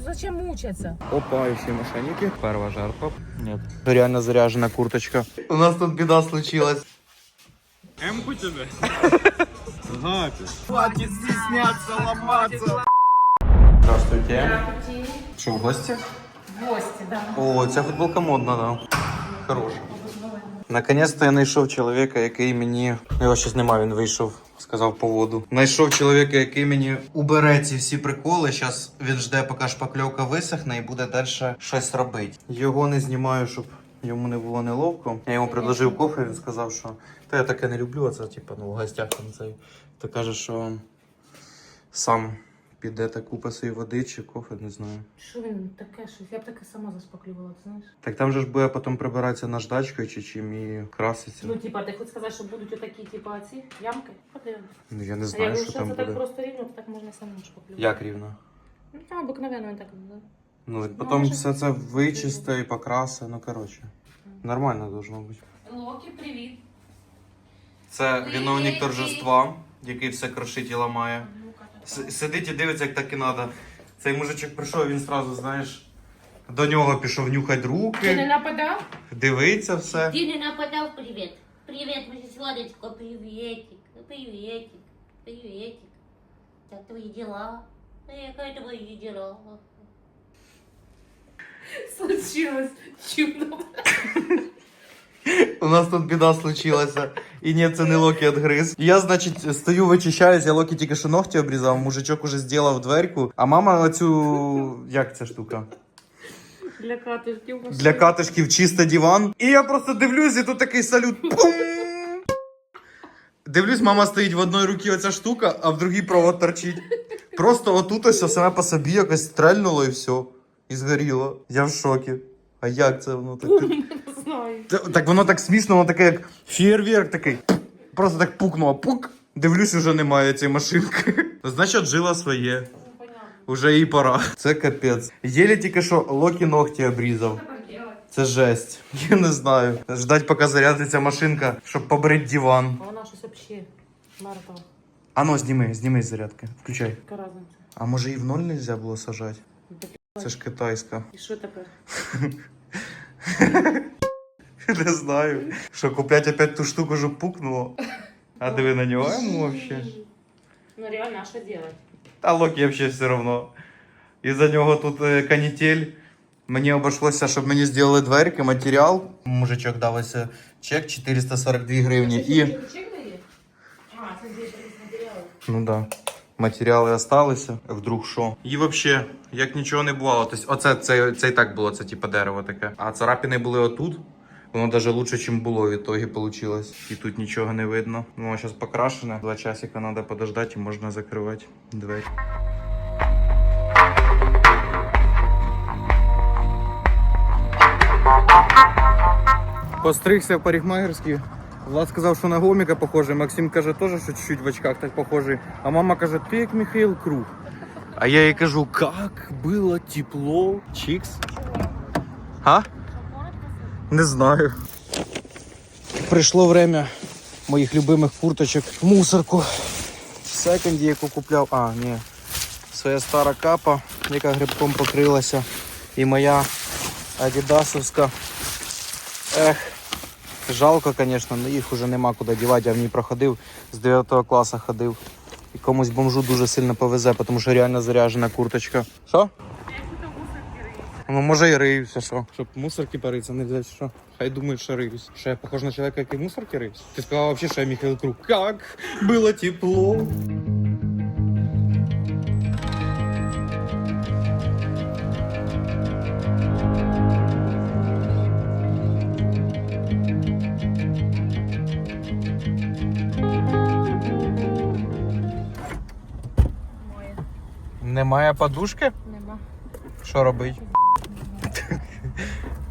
Зачем мучаться? Опающие мошенники. Первая жертва. Нет. Реально заряжена курточка. У нас тут беда случилась. М-ку тебе. Гати. Хватит стесняться, ломаться. Здравствуйте. Что, в гости? В гості, да. О, ця футболка модна, да. Хороша. Наконець-то я знайшов чоловіка, який мені. Ну, Його щось немає, він вийшов, сказав по воду. Знайшов чоловіка, який мені убере ці всі приколи. Зараз він жде, поки шпакльовка висохне і буде далі щось робити. Його не знімаю, щоб йому не було неловко. Я йому предложив кофе, він сказав, що та я таке не люблю, а це типу, ну, в гостях там цей. То каже, що сам піде та купить свої води чи кофе, не знаю. Що він таке щось? Я б таке сама заспоклювала, ти знаєш? Так там же ж буде потім прибиратися наждачкою чи чим і краситься. Ну, типа, ти хочеш сказати, що будуть отакі, типа, ці ямки? Подивимось. Ну я не знаю, говорю, що що там це буде. так просто рівно, то так можна самому шпаклювати. Як рівно? Ну, там обикновенно він так. да. Ну, Ну, потім може, все це вичисте і покрасе, ну коротше. Нормально должно бути. Локі, привіт. Це виновник торжества, який все крошить і ламає. Сидить і дивиться, як так і треба. Цей мужичок прийшов, він сразу, знаєш, до нього пішов нюхати Ти не руки, нападав? дивиться все. Ты не нападал, привет. Привет, моя сладочка, приветик, приветик, приветик. Как твои дела? Э, как твои дела? Случилось чудо. У нас тут біда случилася. І ні, це не Локі відгриз. Я, значить, стою, вичищаюсь, я Локі тільки що ногті обрізав, мужичок уже зробив дверку, а мама оцю. як ця штука? Для катишків. Для катишків чисто диван. І я просто дивлюсь, і тут такий салют. Пум! Дивлюсь, мама стоїть в одній руці оця штука, а в другій провод торчить. Просто отут ось саме по собі якось стрельнуло і все. І згоріло. Я в шокі. А як це воно так? Знаю. Та- Так воно так смішно, воно таке як фєрверк такий. Просто так пукнуло, пук. Дивлюсь, уже немає цієї машинки. Значить, жила своє. Ну, понятно. Уже їй пора. Це капець. Єлі тільки що Локі ногті обрізав. Делать? Це жесть. Я не знаю. Ждать, поки зарядиться машинка, щоб побрити диван. А вона щось взагалі мертва. А ну, зніми, зніми з зарядки. Включай. Яка разниця? А може і в ноль не можна було сажати? Це ж китайська. І що тепер? Не знаю. Що куплять опять ту штуку, щоб пукнуло. А диви на нього йому вообще. Ну реально, а що делать? Та Локі взагалі все одно. І за нього тут е, канітель. Мені обійшлося, щоб мені зробили дверки, матеріал. Мужичок дав ось е, чек 442 гривні. І... Чек дає? А, це здесь матеріали. Ну да. Матеріали залишилися, вдруг що. І взагалі, як нічого не бувало. Тобто, оце це, це і так було, це типа дерево таке. А царапини були отут. Воно навіть лучше, ніж було в ітогі вийшло. І тут нічого не видно. Ну, а зараз покрашене. Два часика треба подождати і можна закривати двері. Постригся в парикмахерській. Влад сказав, що на гоміка похожий. Максим каже теж, що чуть-чуть в очках так похожий. А мама каже, ти як Михаил Круг. А я їй кажу, як було тепло. Чікс. А? Не знаю. Прийшло время моїх любимих курточок мусорку. В секонді, яку купляв. А, ні. Своя стара капа, яка грибком покрилася. І моя адідасовська. Ех. Жалко, звісно, але їх вже нема куди дівати. Я в ній проходив з 9 класу ходив. І комусь бомжу дуже сильно повезе, тому що реально заряжена курточка. Що? Ну, може і риюся, що? Щоб мусорки париться, не взяти, що? Хай думають, що риюсь. Що я похож на чоловіка, який мусорки риюсь? Ти сказав взагалі, що я Михайло Круг. Як було тепло. Немає подушки? Нема. Що робить?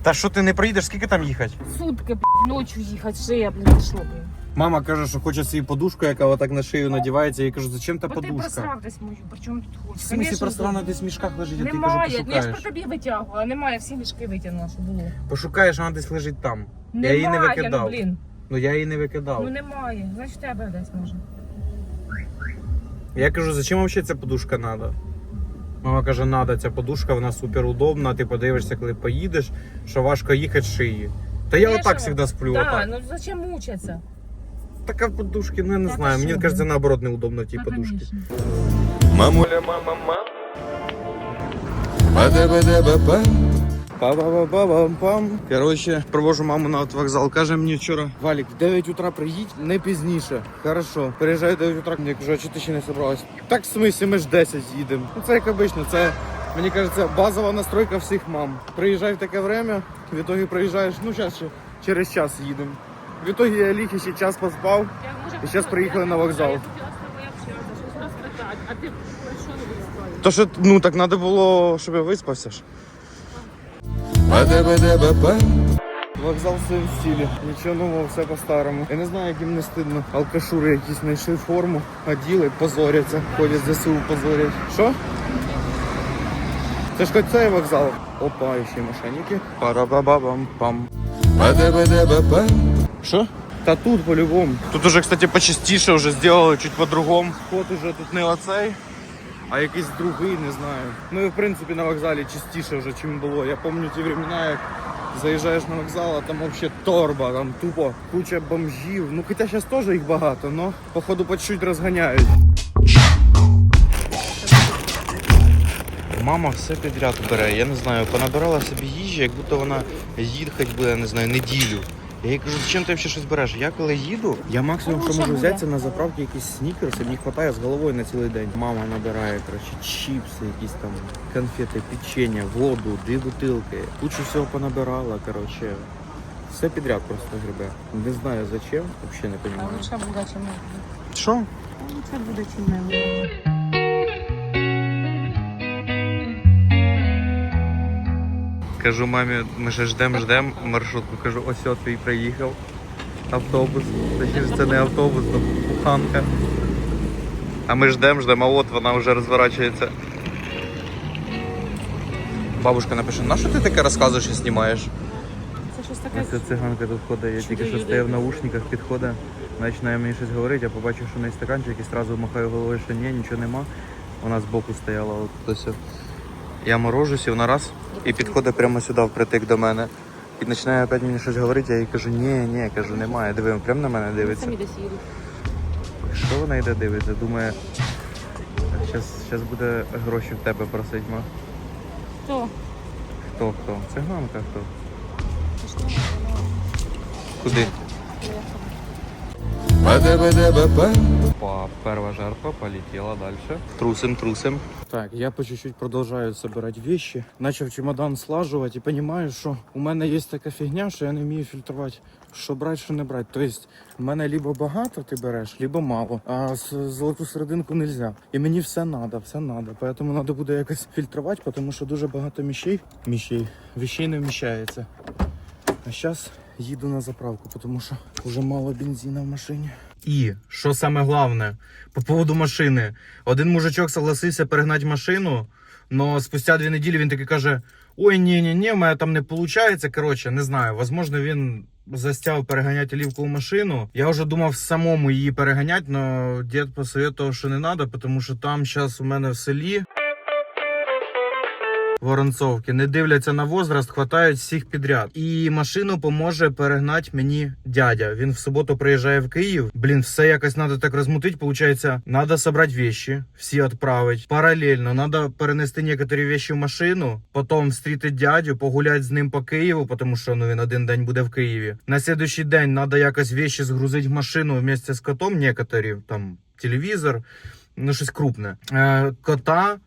Та що ти не приїдеш, скільки там їхати? Сутки, блядь, ночью їхати, шия, блядь, що, блядь. Мама каже, що хоче свою подушку, яка отак на шию надівається. Я їй кажу, зачем та Бо ти подушка? просрав десь мою, при чому тут хочеш? В смысле Конечно, просрана тут. десь в мішках лежить, а ти кажу, Немає, я ж пошукаєш. про тобі витягувала, немає, всі мішки витягнула, що було. Пошукаєш, вона десь лежить там. Немає, Я її не ну, викидав. блін. Ну я її не викидав. Ну немає, значить в тебе десь може. Я кажу, зачем взагалі ця подушка треба? Мама каже, нада ця подушка, вона супер удобна. Ти подивишся, коли поїдеш, що важко їхати шиї. Та я отак завжди сплю. Да, отак. ну зачем мучаться? Така подушки, ну я не Та знаю. ти Мені що, кажеться, наоборот, неудобно ті Да, подушки. конечно. Мамуля, мама, мама. Па-ба-ба-ба-бам-пам. Коротше, провожу маму на вокзал. Каже мені вчора, Валік, в 9 утра приїдь, не пізніше. Хорошо. Приїжджаю в 9 утра, я кажу, а чи ти ще не собралась? Так в смислі, ми ж 10 їдемо. Ну це як обично, це. Мені кажеться, базова настройка всіх мам. Приїжджай в таке время, в ітогі приїжджаєш, ну зараз ще через час їдемо. В ітогі я ліг і ще час поспав. І щас приїхали на вокзал. А ти що не? То що, ну так треба було, щоб я виспався ж. Вокзал в своєму стилі. Нічого нового, все по-старому. Я не знаю, як їм не стидно. Алкашури якісь знайшли форму, оділи, позоряться. Ходять з ЗСУ, позорять. Що? Це ж хоч цей вокзал. Опа, і ще мошенники. Пара-ба-ба-бам-пам. Що? Та тут по-любому. Тут уже, кстати, почастіше вже зробили чуть по-другому. Ход уже тут не оцей, а якийсь другий, не знаю. Ну і в принципі на вокзалі частіше вже, чим було. Я пам'ятаю ті времена, як заїжджаєш на вокзал, а там взагалі торба, там тупо куча бомжів. Ну хоча зараз теж їх багато, але походу по чуть розганяють. Мама все підряд бере. Я не знаю, понабирала собі їжі, як будто вона їхати буде, не знаю, неділю. Я їй кажу, зачем ти взагалі щось береш? Я коли їду, я максимум, що можу взяти, це на заправці якісь снікерси, мені вистачає з головою на цілий день. Мама набирає, коротше, чіпси, якісь там конфети, печення, воду, дві бутилки. Кучу всього понабирала, коротше. Все підряд просто грибе. Не знаю зачем, взагалі не розумію. Лучше буде, чим не Що? Лучше буде, чим не буде. Кажу мамі, ми ще ждемо, ждемо маршрутку. Кажу, ось от твій приїхав. Автобус. Точніше, це не автобус, то буханка. А ми ждемо, ждемо, а от вона вже розворачується. Бабушка напише, на що ти таке розказуєш і знімаєш? Це щось Ось таке. ця циганка тут ходить, я тільки що стояв в наушниках, підходить, починає мені щось говорити, я побачив, що в неї стаканчик і одразу махаю головою, що ні, нічого нема. Вона збоку стояла, от ось. Я морожусь, і вона раз і підходить прямо сюди впритик до мене. І починає опять мені щось говорити, я їй кажу, ні, ні, кажу, немає. Диви, прямо на мене дивиться. Самі десь їдуть. Що вона йде дивиться? Думає, зараз буде гроші в тебе просить, ма. Хто? Хто хто? Циганка хто? Куди? Перша жертва полетела дальше. Трусим, трусим. Так, я по чуть-чуть продолжаю собирать вещи. Начав чемодан слажувати і розумію, що у мене є така фігня, що я не вмію фільтрувати, що брати, що не брати. Тобто, в мене либо багато ти береш, либо мало. А золоту серединку не можна. І мені все треба, все треба. Тому треба буде якось фільтрувати, тому що дуже багато міщей, міщей, вещей не вміщається. А зараз їду на заправку, тому що вже мало бензина в машині. І що саме головне, по поводу машини. Один мужичок согласився перегнати машину, але спустя дві неділі він таки каже: Ой, ні, ні, ні, мене там не виходить. Коротше, не знаю. Возможно, він застяв переганяти олівкову машину. Я вже думав самому її переганяти, але дід посоветував, що не треба, тому що там зараз у мене в селі. Воронцовки не дивляться на возраст, хватають всіх підряд. І машину поможе перегнати мені дядя. Він в суботу приїжджає в Київ. Блін, все якось треба так розмутити. Получається, треба зібрати вещи, всі відправити. Паралельно треба перенести некоторі вещи в машину, потім встріти дядю, погуляти з ним по Києву, тому що ну він один день буде в Києві. На слідуючий день треба якось вещи згрузити в машину вместе з котом. Некоторі там телевізор, ну щось крупне. Е, кота.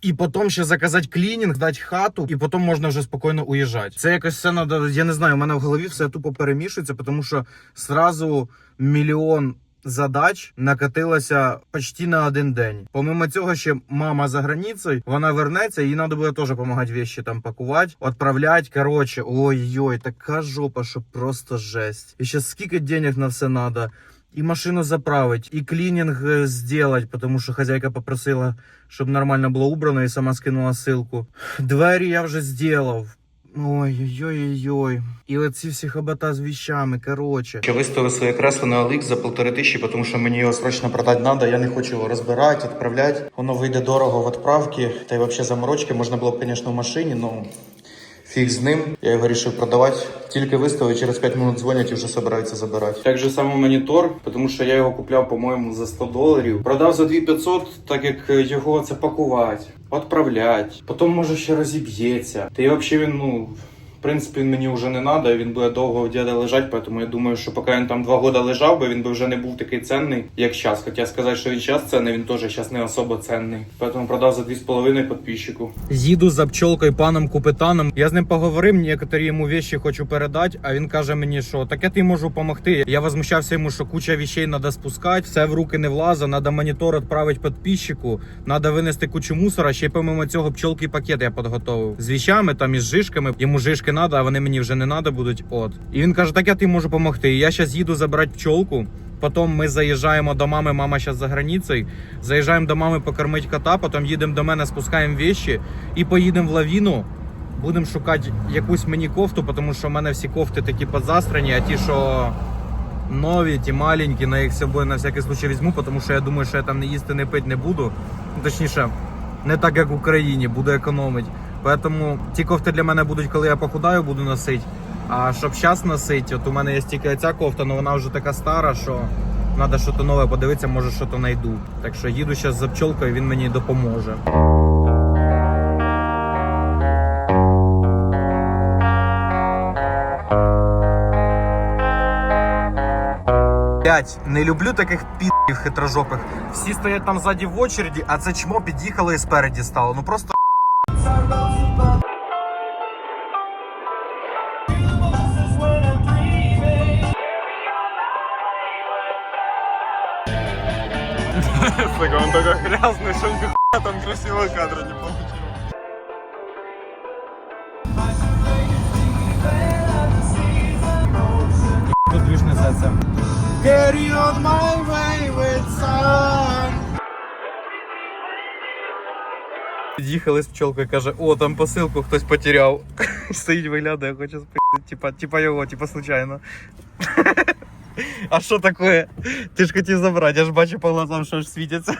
І потім ще заказати клінінг, дати хату, і потім можна вже спокійно уїжджати. Це якось все надо. Я не знаю, у мене в голові все тупо перемішується, тому що сразу мільйон задач накатилося почти на один день. Помимо цього, ще мама за границею, вона вернеться, їй треба буде теж допомагати вещи там пакувати, відправляти. Коротше, ой-ой, така жопа, що просто жесть. І ще скільки денег на все треба. І машину заправить, і клінінг е, зробити, тому що хазяйка попросила, щоб нормально було убрано, і сама скинула ссылку. Двері я вже зробив. Ой-ой-ой-ой. І оці всі хобота з віщами, короче. Я виставив своє кресло на OLX за полтори тисячі, тому що мені його срочно продати треба, я не хочу його розбирати, відправляти. Воно вийде дорого в відправці, та й взагалі заморочки. Можна було б, звісно, в машині, але фіг з ним. Я його вирішив продавати. Тільки виставив, через 5 минут дзвонять і вже збираються забирати. Так же саме монітор, тому що я його купляв, по-моєму, за 100 доларів. Продав за 2500, так як його це пакувати, відправляти. Потім може ще розіб'ється. Та й взагалі він, ну. В принципі, мені вже не треба, він буде довго в діда лежати, тому я думаю, що поки він там два роки лежав би, він би вже не був такий цінний, як зараз. Хоча сказати, що він зараз цінний, він теж зараз не особо цінний. Тому продав за 2,5 підписчику. З'їду за пчолкою паном Купитаном. Я з ним поговорив, некоторі йому вещі хочу передати, а він каже мені, що таке ти можу допомогти. Я возмущався йому, що куча вещей треба спускати, все в руки не влазить, треба монітор відправити підписчику, треба винести кучу мусора. Ще й помимо цього пчолки пакет я підготовив з вещами, там із жишками. Йому жишки треба, а вони мені вже не треба будуть. От. І він каже, так я ти можу допомогти. Я зараз їду забирати пчолку. Потім ми заїжджаємо до мами, мама зараз за границею. Заїжджаємо до мами покормити кота, потім їдемо до мене, спускаємо вещі і поїдемо в лавіну. Будемо шукати якусь мені кофту, тому що в мене всі кофти такі позастрені, а ті, що нові, ті маленькі, на їх з собою на всякий случай візьму, тому що я думаю, що я там не їсти, не пити не буду. Точніше, не так, як в Україні, буду економити. Тому ті кофти для мене будуть, коли я похудаю, буду носити. А щоб зараз носити, от у мене є тільки ця кофта, але вона вже така стара, що треба щось нове подивитися, може щось знайду. Так що їду зараз за пчолкою, він мені допоможе. Блять, не люблю таких підів хитрожопих. Всі стоять там ззаді в очереді, а це чмо під'їхало і спереді стало. Ну просто. там красивого кадра не получил. Тут двіж несеться. Carry on my wayward son. Під'їхали з пчолкою, каже, о, там посилку хтось потеряв. Стоїть, виглядає, хоче спити. Типа, типа його, типа случайно. А що таке? Ти ж хотів забрати, я ж бачу по глазам, що ж світяться.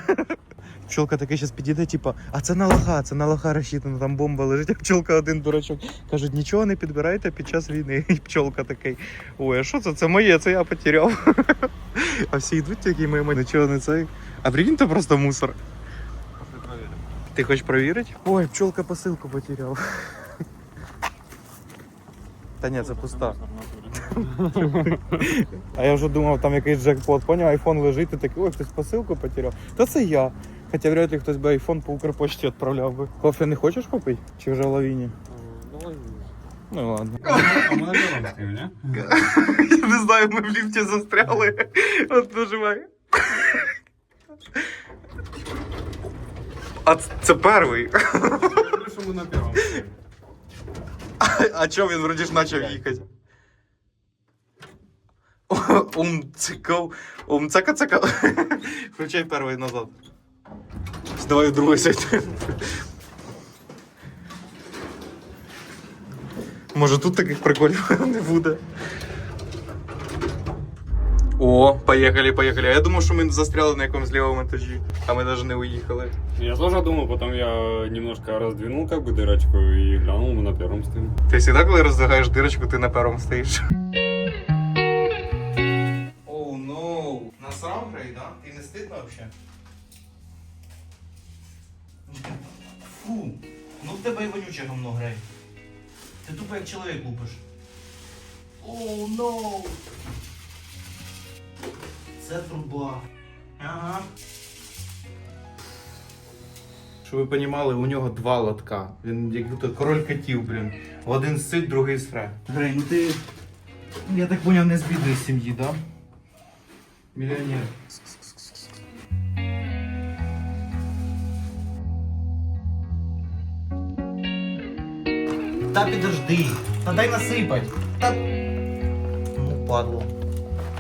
Пчолка таке зараз підійде, типа, а це на лоха, це на лоха розчитано, там бомба лежить, а пчолка один дурачок. Кажуть, нічого не підбирайте під час війни. І пчолка такий. Ой, а що це? Це моє, це я потеряв. А всі йдуть такі мимо, нічого не цей. А прикинь, то просто мусор. Ти хочеш перевірити? Ой, пчолка посилку потеряв. Та ні, це пуста. А я вже думав, там якийсь джекпот, поняв, айфон лежить, і такий, ой, хтось посилку потеряв. Та це я. Хоча вряд ли хтось би айфон по Укрпочті відправляв би. Кофе не хочеш попити? Чи вже в лавіні? Ну ладно. А мы на первом стоим, не? Я не знаю, ми в ліфті застряли. От нажимай. А ц- це перший. Ну, что мы на первом стоим. А чого він вроді ж почав їхати? Ум цикав. Ум цака цака. Включай перший назад. Давай в другий сядь. Може тут таких приколів не буде. О, поїхали, поїхали. А я думав, що ми застряли на якомусь лівому етажі, а ми навіть не уїхали. Я тоже думал, потом я немножко раздвинул как бы дырочку и глянул, мы на первом стоим. Ти завжди, коли роздягаєш дирочку, ти на першому стоїш. Оу, ноу. На сам грей, да? Ти не стидно взагалі? Фу. Ну в тебе і вонюче говно грей. Ти тупо як чоловік лупиш. Оу, ноу. Це труба. Ага. Щоб ви розуміли, у нього два лотка. Він як будто король котів, блін. Один сить, другий сре. Грей, ну ти. Я так поняв, не з бідної сім'ї, да? Мільйонер. Та підожди. Та дай насипать. Та. Ну, падло.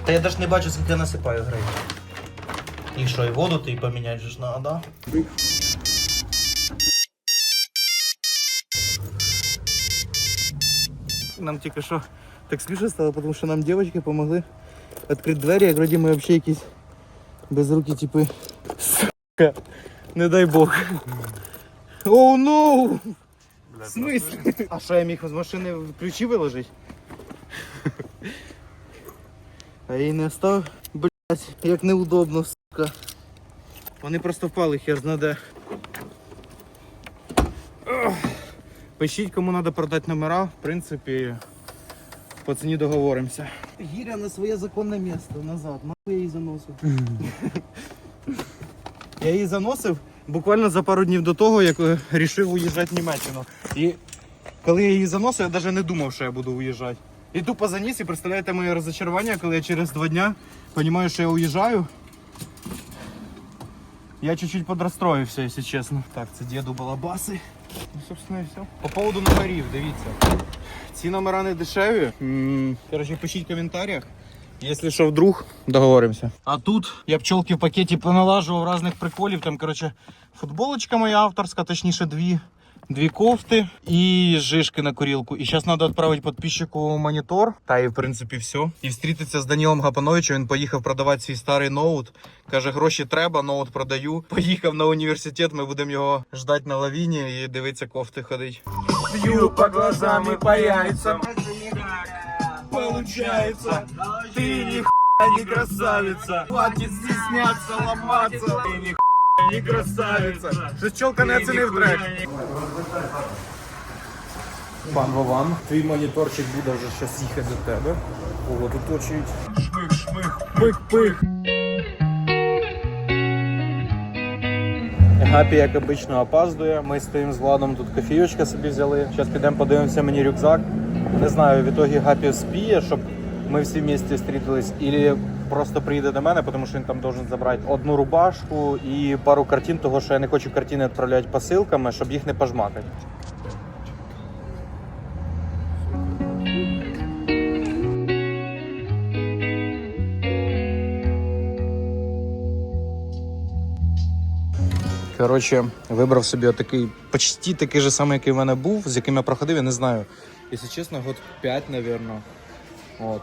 Та я навіть не бачу, скільки я насипаю, Грей. І що, і воду ти поміняти же ж надо, да? Нам тільки що так смішно стало, тому що нам дівчатки допомогли відкрити двері, як вроді ми взагалі якісь безрукі типи. Сука, не дай Бог. Оу, ноу! В смислі? А що я міг з машини ключі виложити? А я її не став, блять, як неудобно, сука. Вони просто впали, хер знаде. Пишіть, кому треба продати номера, в принципі, по ціні договоримося. Гіря на своє законне місце назад. Нахуй я її заносив. я її заносив буквально за пару днів до того, як е, рішив уїжджати в Німеччину. І коли я її заносив, я навіть не думав, що я буду уїжджати. І тупо заніс, і представляєте моє розочарування, коли я через два дня розумію, що я уїжджаю. Я чуть-чуть подрастроився, якщо чесно. Так, це діду балабаси. Ну, собственно, і все. По поводу номерів, дивіться. Ці номера не дешеві. Коротше, пишіть в коментарях. Якщо що, вдруг, договоримося. А тут я пчелки в пакеті поналажував різних приколів. Там, коротше, футболочка моя авторська, точніше, дві. Дві кофти і жишки на курілку. І зараз треба відправити підписчику монітор. Та і в принципі все. І встрітися з Данілом Гапановичем. Він поїхав продавати свій старий ноут. Каже, гроші треба, ноут продаю. Поїхав на університет. Ми будемо його ждати на лавіні і дивитися кофти ходить. Бью по глазам и по яйцам Получается, ты ни не красавица. Хватит стесняться, ломаться. Ты ни не красавица. Що пчелка не оцінив трек. Пан Вован, твій моніторчик буде вже щас їхати до тебе. Ого, тут точить. Шмых, шмых, пых-пых. Гапі, як обично, опаздує. Ми стоїмо з Владом, тут кофійочка собі взяли. Зараз підемо подивимося мені рюкзак. Не знаю, в ітогі Гапі спіє, щоб ми всі вместе зустрілись, або просто приїде до мене, тому що він там должен забрати одну рубашку і пару картин, того що я не хочу картини відправляти посилками, щоб їх не пожмакати. Коротше, вибрав собі отакий, почти такий же самий, який в мене був, з яким я проходив, я не знаю. Якщо чесно, год 5, напевно. От.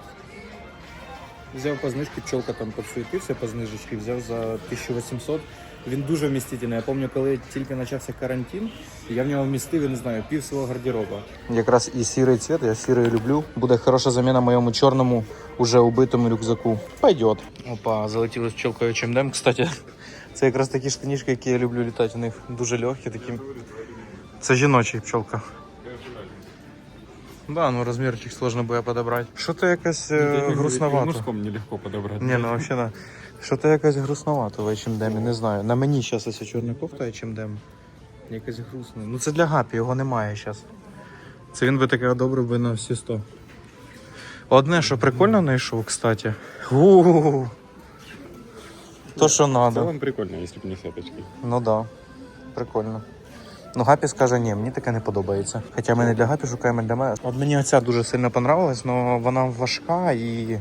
Взяв по знижці, пчелка там підсуетився по знижечці, взяв за 1800. Він дуже вмістительний. Я пам'ятаю, коли тільки почався карантин, я в нього вмістив, я не знаю, пів свого гардероба. Якраз і сірий цвіт, я сірий люблю. Буде хороша заміна моєму чорному, уже убитому рюкзаку. Пойдет. Опа, залетіли з пчелкою ЧМДМ, кстати. Це якраз такі штанішки, які я люблю літати. У них дуже легкі такі. Це жіночий пчелка. Да, ну розмірчик сложно буде подобрати. Що то якось е, грустновато. Мужском нелегко подобрать. Ні, ну взагалі, да. Що то якось грустновато в H&M, не знаю. На мені зараз ось чорна кофта H&M. Якось грустно. Ну це для гапі, його немає зараз. Це він би таке одобрив би на всі 100. Одне, що прикольно знайшов, кстати. У-у-у. То, що В надо. целом прикольно, если бы не сеточки. Ну да, прикольно. Ну, Гапі скаже, ні, мені таке не подобається. Хоча ми не для Гапі шукаємо для мене. От мені оця дуже сильно понравилась, але вона важка і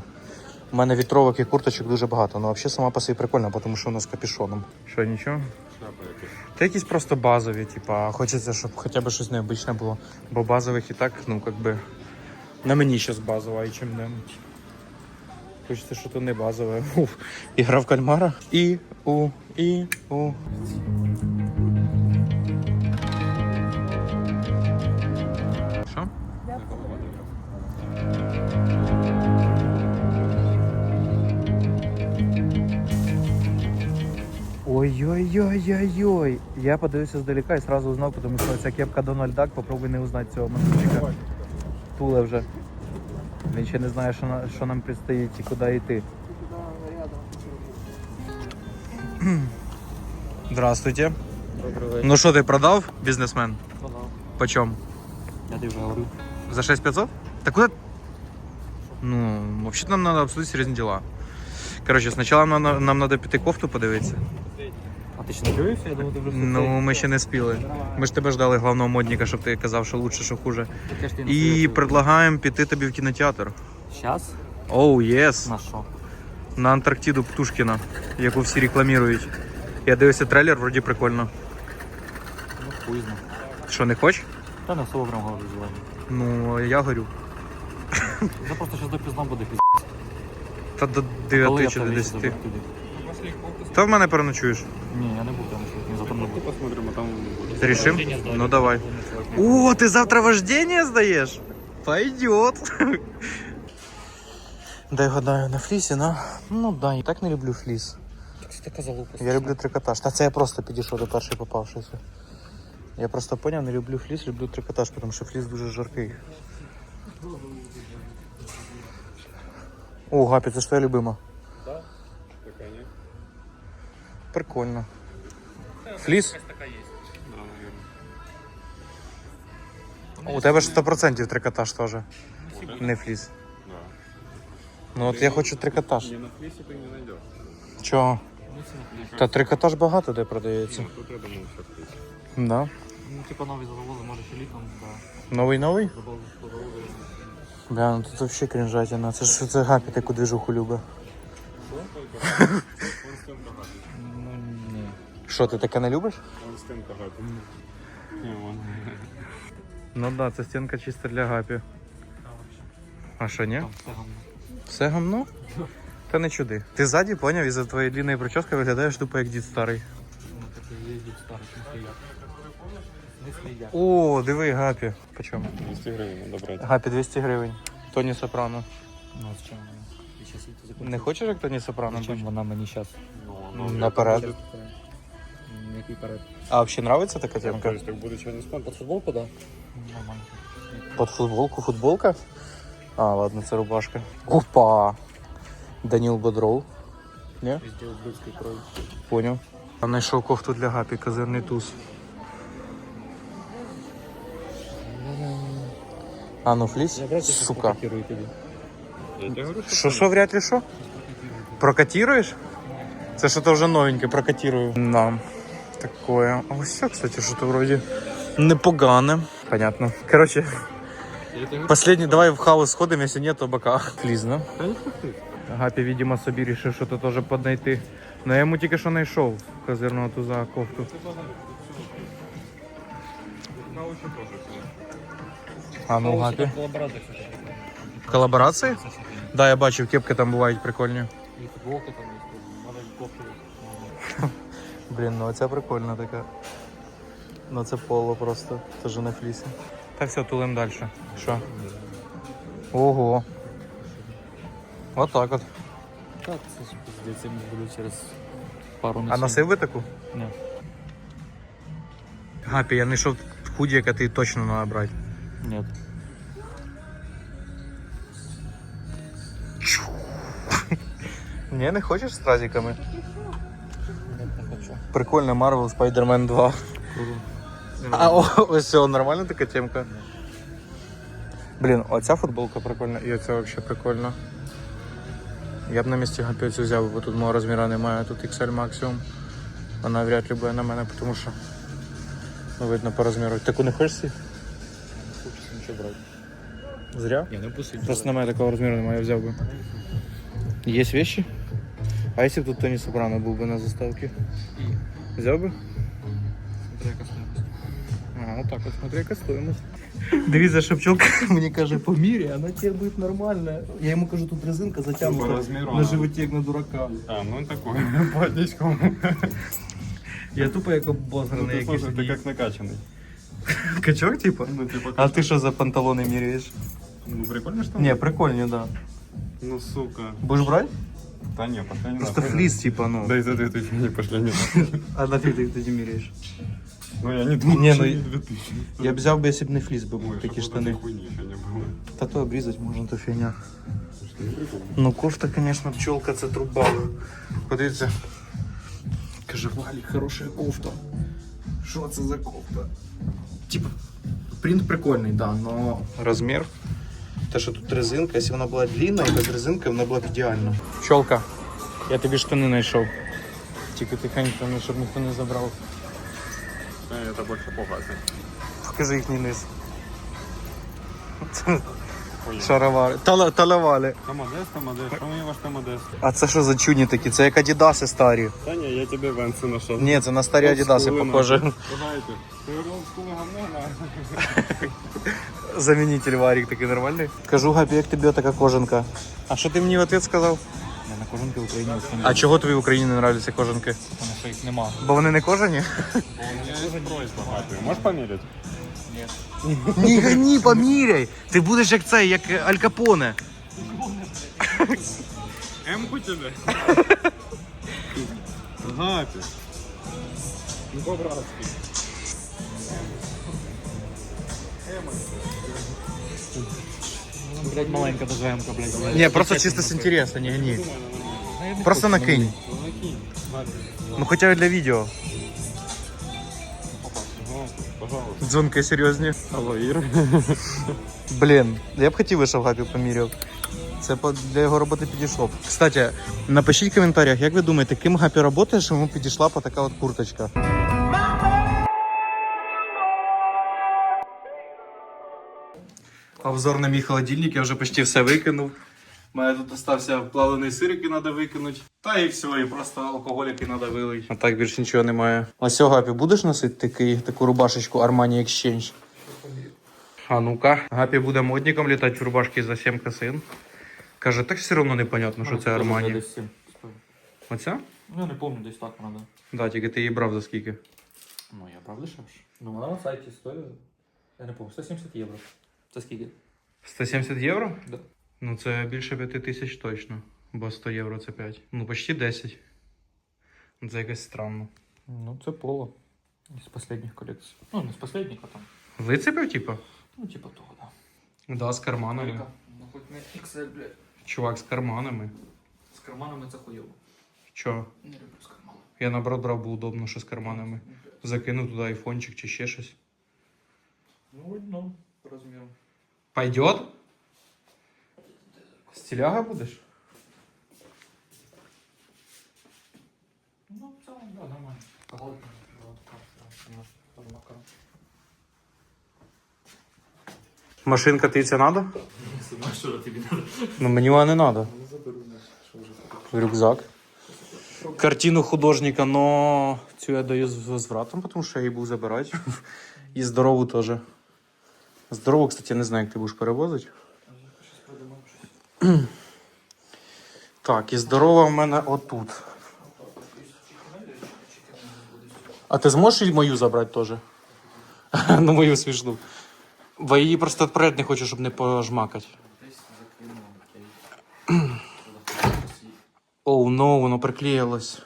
в мене вітровок і курточок дуже багато. Ну, взагалі сама по собі прикольна, тому що вона з капюшоном. Що, нічого? Та якісь просто базові, типа, хочеться, щоб хоча б щось необичне було. Бо базових і так, ну, как би, на мені зараз базово, а й чим не. Хочеться щось не базове. Уф. Ігра в кальмара. І у, і у. Ой-ой-ой-ой-ой. Я подивився здалека і сразу узнав, тому що ця кепка Дональд Дак, попробуй не узнати цього мальчика. Туле вже. Він ще не знає, що, на- що нам предстоїть і куди йти. Здравствуйте. Ну що, ти продав бізнесмен? Продав. Почем? Я тобі вже говорю. За 6500? Так куда? Ну, вообще нам надо обсудить серьезные дела. Короче, сначала нам, на- нам надо піти кофту подивитися. А ти ще не дивився? Я думав, ти вже все Ну, ми ще не спіли. Ми ж тебе ждали главного модника, щоб ти казав, що лучше, що хуже. Таке ж ти не І советую. предлагаємо піти тобі в кінотеатр. Щас? Оу, єс. На що? На Антарктиду Птушкіна, яку всі рекламують. Я дивився трейлер, вроді прикольно. Ну, хуй зна. Що, не хочеш? Та не особо прям говорю желання. Ну, я горю. Це просто зараз допізно буде піз... Та до Коли 9 я чи до там 10. їздив туди? Та в мене переночуєш. Ні, я не був там, що зато не був. Посмотрим, а там будет. Ти рішив? Ну давай. О, ти завтра вождение здаєш? Пойдет. Дай гадаю, на флісі, на? Ну да, я так не люблю фліс. Це така залупа. Я люблю трикотаж. Та це я просто підійшов до першої попавшися. Я просто поняв, не люблю фліс, люблю трикотаж, тому що фліс дуже жаркий. О, Гапі, це ж твоя любима. Прикольно. Фліс? Да. У тебе ж 100% трикотаж теж. Не фліс. Да. Ну от я хочу трикотаж. Не на флисе ты не найдешь. Чого? Та трикотаж багато де продається. Ну, тут я думал, все флис. Да. Ну, типа нові завози, може ще літом, да. Новий новий? Бля, ну тут вообще крінжатіна. Це ж це гапі таку движуху любить. Ну, ні. Що, ти таке не любиш? Он стенка гапит. Не, он. Ну да, це стінка чисто для гапі. А що, ні? Там все гамно. Все гамно? Та не чуди. Ти ззаді поняв, із-за твоєї длинної прически виглядаєш тупо як дід старий. Ну, старий, не. О, диви, гапі. По чому? 200 гривен надо. Гапі 200 гривень. Тоні Сопрано. Ну, з чим. Не хочеш, як Тоні Сопрано? Бути? вона мені зараз? Ну, Наперед. Який перед? А взагалі нравиться така То темка? есть так что не спать? Под футболку, да? Нормально. Под футболку футболка? А, ладно, це рубашка. Опа! Даніл Бодров. Ні? Везде ублюдський крой. Поняв. Я знайшов кофту для гапі, козирний туз. А ну фліс? Сука. Що, що, вряд ли що? Прокатируєш? Це що то вже новеньке, прокатирую. Да. Такое. А ось все, кстати, що то вроді непогане. Понятно. Короче, последний, давай в хаос сходимо, якщо ні, то бока. Фліз, да? Гапі, видимо, собі рішив, що то теж поднайти. Ну я йому тільки що знайшов козирного туза кофту. А ну Гапі. Колаборації? Да, я бачив, кепки там бувають прикольні. І футболка там є. Блін, ну оця прикольна така. Ну це поло просто, теж на флісі. Та все, тулим далі. Що? Ого. Отак от. Так, це ж пиздець, я буду через пару А ночей. носив би таку? Ні. Гапі, я знайшов худі, яка ти точно треба брати. Ні. Ні, не хочеш з стразиками? Прикольно, Marvel Spider-Man 2. А о, ось все, нормальна така темка. Блін, оця футболка прикольна і оця взагалі прикольна. Я б на місці Гапі цю взяв, бо тут мого розміру немає, тут XL максимум. Вона вряд ли буде на мене, тому що ну, видно по розміру. Таку не хочеш? сі? Хочу нічого брати. Зря? Я не буду Просто на мене такого розміру немає, я взяв би. Є вещи? А якщо б тут Тоні Сопрано був би на заставці? Взяв би? А, вот так вот, смотри, яка стоїмость. Дивіться, що пчелка мені каже, поміряй, вона тебе буде нормальна. Я йому кажу, тут резинка По затягнута размеру на она. животі, як на дурака. А, ну такой, по одничкам. Я тупо як обозраний Ну, ты, якийсь. слушай, ты как накачанный. Качок, типа? Ну, типа, А ти що за панталони міряєш? Ну, прикольно, что ли? Ні, прикольні, да. Ну, сука. Будеш брати? Да не, пошли не Просто надо. фліс, типа, ну. Да и за 2000 не пошли не надо. А на ти тоді міряєш? Ну, я не думал, Не, что ну, не 2000. Я б взяв би, якщо б не фліс би був, Ой, такі чтоб вот штани. этой хуйни еще не было. Та то обрізати можна, то фігня. Что, не прикольно? Ну, кофта, звісно, пчелка це труба. Подивіться. Каже, Валік, хороша кофта. Що це за кофта? Типа, принт прикольний, да, но розмір. Те, що тут резинка, якщо вона була длинна і без резинки, вона була б ідеальна. Пчелка, я тобі штани знайшов. Тільки тихенько, ну, щоб ніхто не забрав. Це это больше погасы. Покажи їхній низ. Хуйня. Шаровари. Тала- Талавали. Тамадес, Тамадес, что мне ваш Тамадес? А це що за чуні такі? Це як адідаси старі. Да не, я тебе Венсы нашел. Ні, це на старі адідаси Олдскули похоже. нахуй. Знаете, ты олдскулы говно, Замінитель варік такий нормальний. Кажу, Гапі, як тобі така кожанка? А що ти мені в ответ сказав? Я на кожанки в Україні взагалі не А чого тобі в Україні не нравляться кожанки? тому що їх нема. Бо вони не кожані? Можешь померить? Ні, гані, поміряй! Ти будеш як цей, як Аль Капоне. Эмку тебе? Гапи. Ну по-братски. Ну, блядь, маленька даже М-ка, блядь. блядь. Ні, просто чисто з інтересу, не гані. Просто накинь. Ну хоча б для відео. Дзвонки серйозні. Алло, Ира. Блін, я б хотів, щоб Гапі поміряв. Це для його роботи підійшло б. Кстати, напишіть в коментарях, як ви думаєте, ким Гапі працює, що йому підійшла б така от курточка. Обзор на мій холодильник, я вже почти все викинув. У мене тут остався плавлений сир, який треба викинути. Та і все, і просто алкоголь, який треба вилити. А так більше нічого немає. Ось Гапі, будеш носити такий, таку рубашечку Armani Exchange? А ну-ка. Гапі буде модником літати в рубашці за 7 косин. Каже, так все одно непонятно, що це Armani. Десь сім. Оця? Ну, я не пам'ятаю, десь так вона, да. Да, тільки ти її брав за скільки. Ну, я брав дешевше. Ну, вона на сайті стоїть, я не пам'ятаю, 170 євро. Це скільки? 170 євро? Да. Ну це більше 5 тисяч точно. Бо 100 євро це 5. Ну, почти 10. Ну, Це якось странно. Ну, це поло. З останніх колекцій. Ну, не з останніх, а там. Вицепив, типа? Ну, типа того, да. Да, з карманами. Ну, хоч не XL, блядь. Чувак, з карманами. З карманами це хуйово. Чо? Не люблю з карманами. Я наоборот брав, бо удобно, що з карманами. Закинув туди айфончик чи ще щось. Ну, ну, по розміру. Пойдет? Стиляга будеш? Ну, в цілому, да, нормально. Машинка тобі це надо? Що тобі треба? Ну мені вона не надо. В рюкзак. Картину художника, но цю я даю з возвратом, тому що я її буду забирати. І здорову теж. Здорову, кстати, я не знаю, як ти будеш перевозити. Так, і здорова в мене отут. А ти зможеш і мою забрати теж? ну, мою смішну. Бо її просто відправити не хочу, щоб не пожмакати. Оу, oh, no, воно приклеїлось.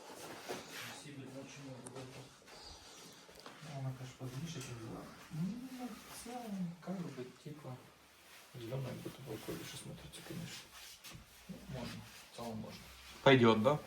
Вона, конечно, поздніше, ніж була. Ну, в цілому, как бы, типа, зеленая будто бы больше смотрится, конечно. Ну, можно, в целом можно. Пойдет, да?